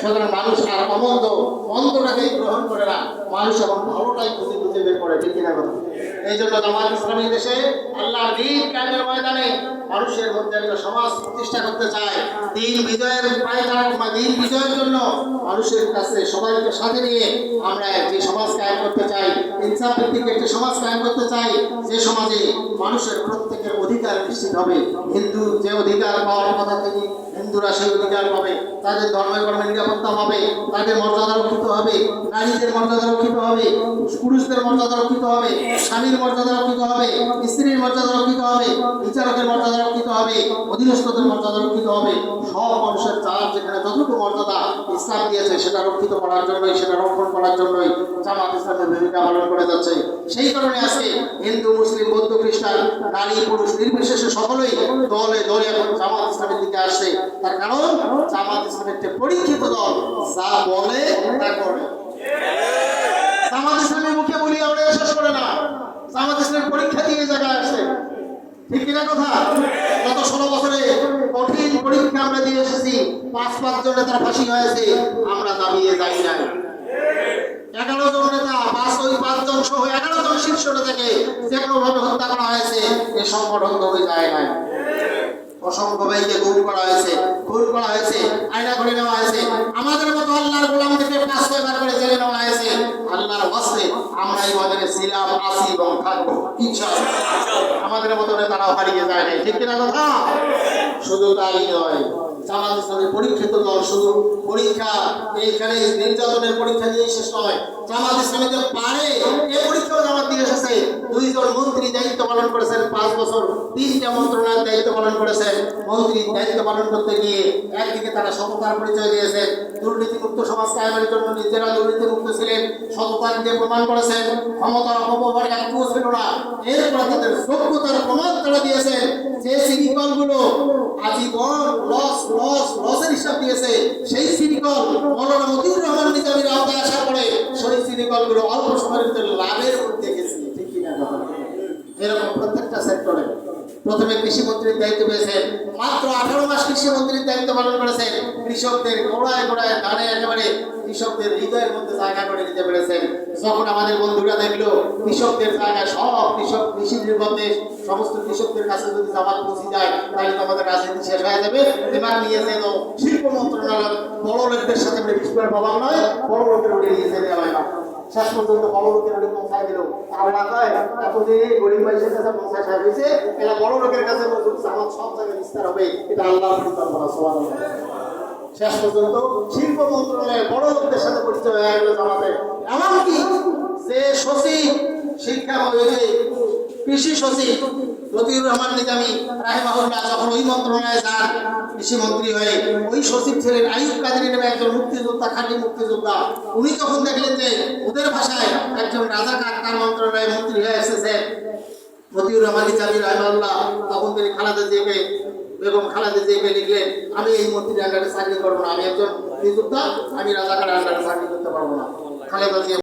সুতরাং মানুষ আর অমন্দ মন্দটাকেই গ্রহণ করে না। মানুষ এখন ভালোটাই খুঁজে খুঁজে বের করে, ঠিক কিনা কথা? এই জন্য জামাত ইসলামী দেশে আল্লাহ দিন কাজের ময়দানে মানুষের মধ্যে একটা সমাজ প্রতিষ্ঠা করতে চায়। দিন বিজয়ের কিংবা দিন বিজয়ের জন্য মানুষের কাছে সবাইকে সাথে নিয়ে আমরা যে সমাজ কায়েম করতে চাই, ইনসাফ ভিত্তিক একটি সমাজ কায়েম করতে চাই যে সমাজে মানুষের প্রত্যেকের অধিকার নিশ্চিত হবে। হিন্দু যে অধিকার পাওয়ার কথা থেকে হিন্দুরা সেই অধিকার পাবে, তাদের ধর্মে কর্মে নিরাপত্তা পাবে, তাদের মর্যাদা রক্ষিত হবে, নারীদের মর্যাদা রক্ষিত হবে, পুরুষদের মর্যাদা রক্ষিত হবে। স্বামীর মর্যাদা রক্ষিত হবে, স্ত্রীর মর্যাদা রক্ষিত হবে, বিচারকের মর্যাদা রক্ষিত হবে, অধীনস্থদের মর্যাদা রক্ষিত হবে। সব মানুষের চার যেখানে যতটুকু মর্যাদা ইসলাম দিয়েছে, সেটা রক্ষিত করার জন্যই, সেটা রক্ষণ করার জন্যই জামাত ইসলামের ভূমিকা পালন করে যাচ্ছে। সেই কারণে আজকে হিন্দু, মুসলিম, বৌদ্ধ, খ্রিস্টান, নারী, পুরুষ নির্বিশেষে সকলেই দলে দলে এখন জামাত ইসলামের দিকে আসছে। তার কারণ, জামাত ইসলামের একটি পরীক্ষিত দল যা বলে, তা করে জামাত ইসলামের মুখে বলি আমরা শেষ করে না জামাত ইসলামের পরীক্ষা দিয়ে এই জায়গায় আসছে পাঁচ জনে সহ এগারো জন হত্যা করা হয়েছে, এ সংগঠন অসংখ্য করা হয়েছে করা হয়েছে, আয়না করে নেওয়া হয়েছে। আমাদের মতো আল্লাহর গোলামদেরকে পাঁচ ছয়বার করে জেলে নেওয়া হয়েছে আল্লাহর হস্তে আমরা এই বাজারে ছিলাম আসি এবং থাকব ইনশাআল্লাহ। আমাদের মতো নেতারাও হারিয়ে যায় নাই ঠিক কিনা কথা? শুধু তাই নয় জামাত ইসলামের পরীক্ষিত দল শুধু পরীক্ষা এইখানে নির্যাতনের পরীক্ষা দিয়ে শেষ নয়। জামাত ইসলামী যে পারে এ পরীক্ষাও জামাত দিয়ে এসেছে। দুইজন মন্ত্রী দায়িত্ব পালন করেছেন পাঁচ বছর তিনটা মন্ত্রণালয়ের দায়িত্ব পালন করেছেন। মন্ত্রী দায়িত্ব পালন করতে গিয়ে একদিকে তারা সততার পরিচয় দিয়েছেন দুর্নীতিমুক্ত সমাজ কায়েমের জন্য নিজেরা দুর্নীতিমুক্ত ছিলেন সততা দিয়ে প্রমাণ করেছেন। ক্ষমতার অপব্যবহার একটু ছিল না। এরপরে তাদের যোগ্যতার প্রমাণ তারা দিয়েছেন যে সিরিকলগুলো আজীবন লস লস লসের হিসাব দিয়েছে, সেই সিরিকল মৌলানা মতিউর রহমান নিজামীর আওতায় আসার পরে সেই সিরিকলগুলো অল্প সময়ের লাভের মধ্যে গেছে। ঠিক এরকম প্রথমে কৃষি মন্ত্রীর দায়িত্ব পেয়েছেন, মাত্র আঠারো মাস কৃষি মন্ত্রীর দায়িত্ব পালন করেছেন, কৃষকদের গোড়ায় গোড়ায় ধানে একেবারে কৃষকদের হৃদয়ের মধ্যে জায়গা করে নিতে পেরেছেন। যখন আমাদের বন্ধুরা দেখল, কৃষকদের জায়গায় সব কৃষক কৃষি দেশ সমস্ত কৃষকদের কাছে যদি জামাত পৌঁছে যায়, তাহলে তো আমাদের রাজনীতি শেষ হয়ে যাবে। এবার নিয়েছে তো শিল্প মন্ত্রণালয় বড় লোকদের সাথে বিস্কুটের প্রভাব নয়, বড় লোকের উঠে নিয়েছে না শেষ পর্যন্ত বড় লোকের দিল। আল্লাহ কয়, এতদিন গরিব মানুষের কাছে পৌঁছায় হয়েছে এটা বড় লোকের কাছে আমার সব জায়গায় বিস্তার হবে। এটা আল্লাহ সবার শেষ পর্যন্ত শিল্প মন্ত্রণালয়ের বড় লোকদের সাথে পরিচয় হয়ে গেল এমনকি যে সচিব শিক্ষা হয়েছে কৃষি সচিব লতিউর রহমান নিজামী রাহেমাহুল্লাহ যখন ওই মন্ত্রণালয়ে যান, কৃষি মন্ত্রী হয়ে, ওই সচিব ছিলেন আইয়ুব কাদের নামে একজন মুক্তিযোদ্ধা, খাঁটি মুক্তিযোদ্ধা, উনি যখন দেখলেন যে ওদের ভাষায় একজন রাজা তার মন্ত্রণালয়ে মন্ত্রী হয়ে এসেছে মতিউর রহমান নিজামী রাহেমাহুল্লাহ, তখন তিনি খালাদা জিয়াকে বেগম যে মেয়ে লিখলেন আমি এই মন্ত্রীর আন্ডারে চাকরি করব না, আমি একজন নিযুক্ত, আমি রাজাকার আন্ডারে চাকরি করতে পারব না। খালেদা জিয়া